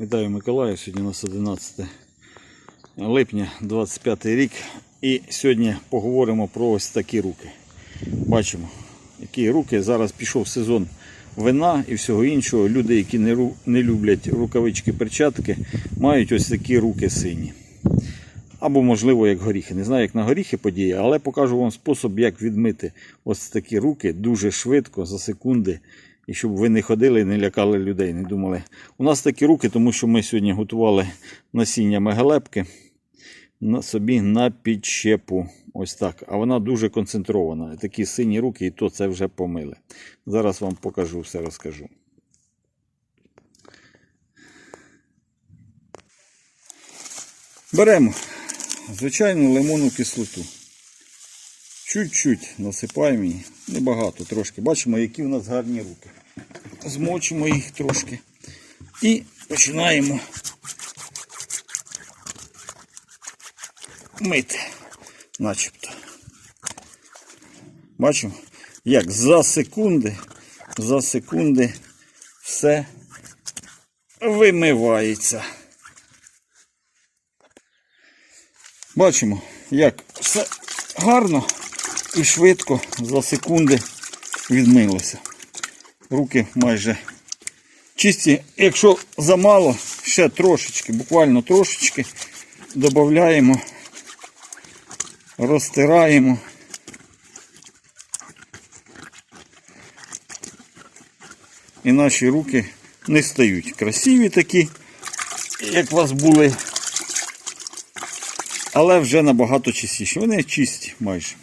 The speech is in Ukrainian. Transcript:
Вітаю Миколаїв. Сьогодні у нас 11 липня 25 рік. І сьогодні поговоримо про ось такі руки. Бачимо, які руки. Зараз пішов сезон вина і всього іншого. Люди, які не, не люблять рукавички, перчатки, мають ось такі руки сині. Або, можливо, як горіхи. Не знаю, як на горіхи подіє, але покажу вам спосіб, як відмити ось такі руки дуже швидко, за секунди. І щоб ви не ходили і не лякали людей, не думали. У нас такі руки, тому що ми сьогодні готували насіння мегалепки на собі на підщепу. Ось так. А вона дуже концентрована. Такі сині руки, і то це вже помили. Зараз вам покажу, все розкажу. Беремо звичайну лимонну кислоту. Чуть-чуть насипаємо її, небагато трошки. Бачимо, які в нас гарні руки. Змочимо їх трошки. І починаємо мити, начебто. Бачимо, як за секунди, за секунди все вимивається. Бачимо, як все гарно і швидко за секунди відмилося. Руки майже чисті. Якщо замало, ще трошечки, буквально трошечки додаємо, розтираємо. І наші руки не стають красиві такі, як у вас були але вже набагато чистіші. Вони чисті майже.